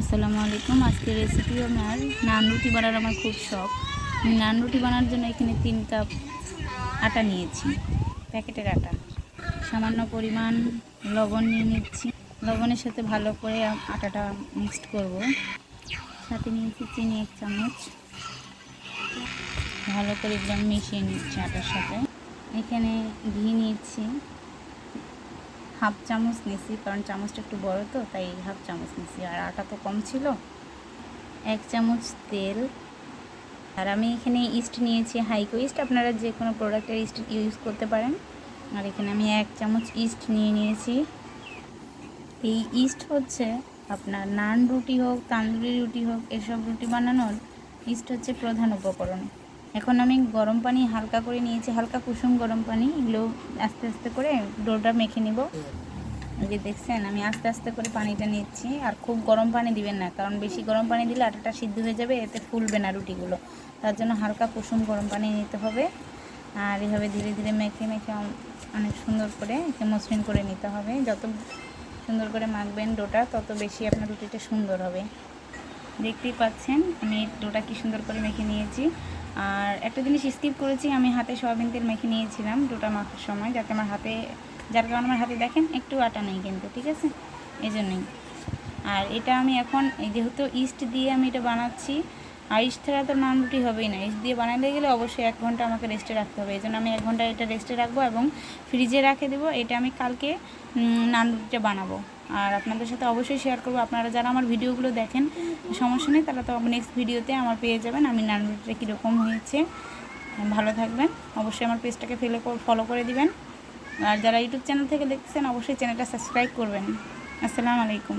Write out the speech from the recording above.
আসসালামু আলাইকুম। আজকের রেসিপি আমার নান রুটি বানার আমার খুব শখ। আমি নান রুটি বানার জন্য এখানে তিন কাপ আটা নিয়েছি। প্যাকেটের আটা। সামান্য পরিমাণ লবণ নিয়ে নিচ্ছি। লবণের সাথে ভালো করে আটাটা মিক্সড করব। সাথে নিয়েছি চিনি এক চামচ। ভালো করে একদম মিশিয়ে নিচ্ছি আটার সাথে। এখানে ঘি নিয়েছি। হাফ চামচ নিছি, কারণ চামচটা একটু বড় তো, তাই হাফ চামচ নিছি। আর আটা তো কম ছিল। এক চামচ তেল। আর আমি এখানে ইস্ট নিয়েছি, হাইকো ইস্ট। আপনারা যে কোনো প্রোডাক্টের ইস্ট ইউজ করতে পারেন। আর এখানে আমি এক চামচ ইস্ট নিয়ে নিয়েছি। এই ইস্ট হচ্ছে আপনার নান রুটি হোক, তান্দুরি রুটি হোক, এসব রুটি বানানোর ইস্ট হচ্ছে প্রধান উপকরণ। এখন আমি গরম পানি হালকা করে নিয়েছি, হালকা কুসুম গরম পানি, এগুলো আস্তে আস্তে করে ডোটা মেখে নিব। যে দেখছেন, আমি আস্তে আস্তে করে পানিটা নিচ্ছি, আর খুব গরম পানি দিবেন না, কারণ বেশি গরম পানি দিলে আটাটা সিদ্ধ হয়ে যাবে, এতে ফুলবে না রুটিগুলো। তার জন্য হালকা কুসুম গরম পানি নিতে হবে, আর এভাবে ধীরে ধীরে মেখে মেখে অনেক সুন্দর করে একে মসৃণ করে নিতে হবে। যত সুন্দর করে মাখবেন ডোটা, তত বেশি আপনার রুটিটা সুন্দর হবে। দেখতেই পাচ্ছেন, আমি ডোটা কি সুন্দর করে মেখে নিয়েছি। আর একটা জিনিস স্কিপ করেছি, আমি হাতে সয়াবিন তেল মেখে নিয়েছিলাম ডোটা মাখার সময়, যাতে আমার হাতে, যার কারণে আমার হাতে দেখেন একটু আটা নেই কিন্তু, ঠিক আছে? এই জন্যই আর এটা আমি এখন যেহেতু ইস্ট দিয়ে আমি এটা বানাচ্ছি আর ইস্ট ছাড়া তো নান রুটি হবেই না। ইস্ট দিয়ে বানাতে গেলে অবশ্যই এক ঘণ্টা আমাকে রেস্টে রাখতে হবে। এই জন্য আমি এক ঘণ্টা এটা রেস্টে রাখব এবং ফ্রিজে রাখে দেবো। এটা আমি কালকে নান রুটিটা বানাবো। আর আপনাদের সাথে অবশ্যই শেয়ার করব। আপনারা যারা আমার ভিডিওগুলো দেখেন, সমস্যা নেই, তারা তো নেক্সট ভিডিওতে আমার পেয়ে যাবেন আমি নান রুটিটা কীরকম হয়েছে। ভালো থাকবেন। অবশ্যই আমার পেজটাকে ফেলে ফলো করে দিবেন। আর যারা ইউটিউব চ্যানেল থেকে দেখছেন, অবশ্যই চ্যানেলটা সাবস্ক্রাইব করবেন। আসসালামু আলাইকুম।